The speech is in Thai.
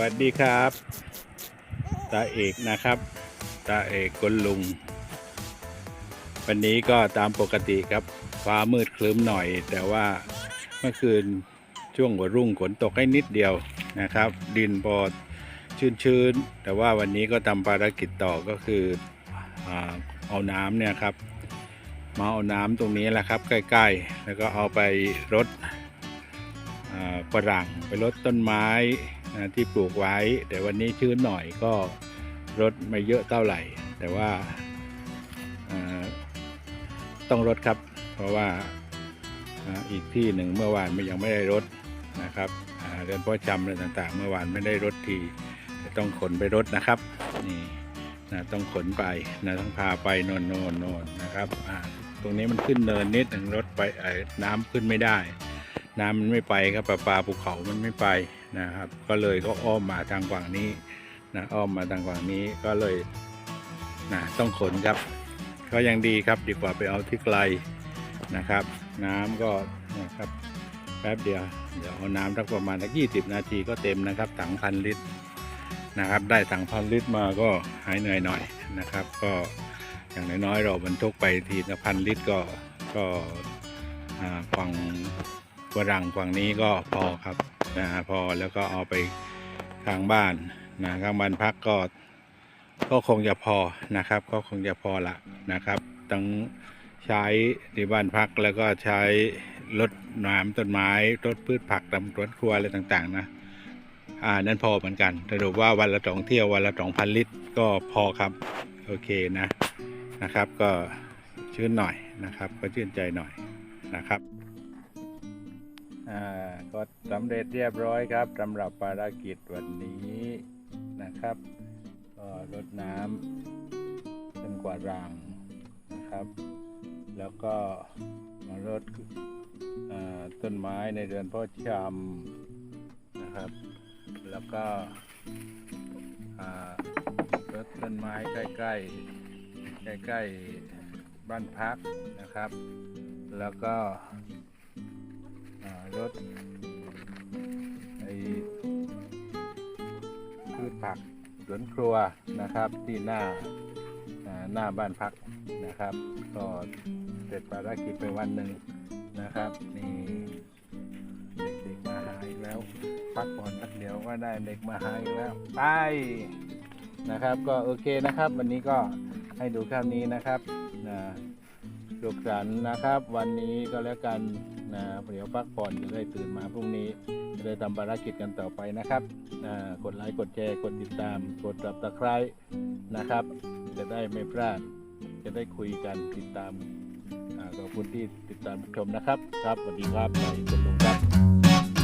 วัสดีครับตาเอกนะครับตาเอกกลลุง วันนี้ก็ตามปกติครับ ฟ้ามืดคลึ้มหน่อย แต่ว่าเมื่อคืนช่วงหัวรุ่งฝนตกให้นิดเดียวนะครับ ดินพอชื้นๆ แต่ว่าวันนี้ก็ทำภารกิจต่อก็คืออาเอาน้ำเนี่ยครับ มาเอาน้ำตรงนี้แหละครับ ใกล้ๆ แล้วก็เอาไปรดฝรั่งไปรดต้นไม้ นะที่ปลูกไว้ แต่วันนี้ชื้นหน่อยก็รดไม่เยอะเท่าไหร่ แต่ว่าต้องรดครับ เพราะว่าอีกที่หนึ่งเมื่อวานไม่ยังไม่ได้รดนะครับเรือนเพาะชำอะไรต่างๆ เมื่อวานไม่ได้รดทีต้องขนไปรดนะครับนี่นะต้องขนไปนะต้องพาไปโนนโนนโนนนะครับตรงนี้มันขึ้นเนินนิดหนึ่งรถไปน้ำขึ้นไม่ได้ น้ำมันไม่ไปครับปลาปลาภูเขามันไม่ไปนะครับ ก็เลยก็อ้อมมาทางฝั่งนี้นะอ้อมมาทางฝั่งนี้ก็เลยนะต้องขนครับ ก็ยังดีครับดีกว่าไปเอาที่ไกลนะครับ น้ำก็นะครับแป๊บเดียวเดี๋ยวเอาน้ำสักประมาณสักยี่สิบนาทีก็เต็มนะครับถังพันลิตรนะครับ ได้ถังพันลิตรมาก็หายเหนื่อยหน่อยนะครับ ก็อย่างน้อยๆเราบรรทุกไปทีละพันลิตรก็ก็อ่าฝั่ง ฝรั่งฝั่งนี้ก็พอครับนะพอแล้วก็เอาไปข้างบ้านนะข้างบ้านพักก็ก็คงจะพอนะครับ ก็คงจะพอละนะครับทั้งใช้ในบ้านพักแล้วก็ใช้รดน้ำต้นไม้รดพืชผักตามสวนครัวอะไรต่างๆ นะอ่านั่นพอเหมือนกันสรุปว่าวันละสองเที่ยววันละสองพันลิตรก็พอครับ โอเคนะนะครับ ก็ชื่นหน่อยนะครับ ก็ชื่นใจหน่อยนะครับ อ่าก็สำเร็จเรียบร้อยครับสำหรับภารกิจวันนี้นะครับ ก็รดน้ำจนกว่ารางนะครับ แล้วก็มารดต้นไม้ในเรือนพ่อชำนะครับ แล้วก็รดต้นไม้ใกล้ๆใกล้ๆบ้านพักนะครับ แล้วก็ รดไอพืชผักสวนครัวนะครับที่หน้าหน้าบ้านพักนะครับ ก็เสร็จภารกิจไปวันหนึ่งนะครับนี่เด็กๆมาหาอีกแล้ว พักผ่อนสักเดี๋ยวว่าได้เด็กมาหาอีกแล้วไปนะครับ ก็โอเคนะครับ วันนี้ก็ให้ดูแค่นี้นะครับนะ สุขสันต์นะครับ วันนี้ก็แล้วกันนะเดี๋ยวพักผ่อนจะได้ตื่นมาพรุ่งนี้จะได้ทำภารกิจกันต่อไปนะครับอ่ากดไลค์กดแชร์กดติดตาม กดตับตะไคร้นะครับ จะได้ไม่พลาด จะได้คุยกันติดตามอาขอบคุณที่ติดตามชมนะครับ ครับสวัสดีครับไปคุณลุงครับ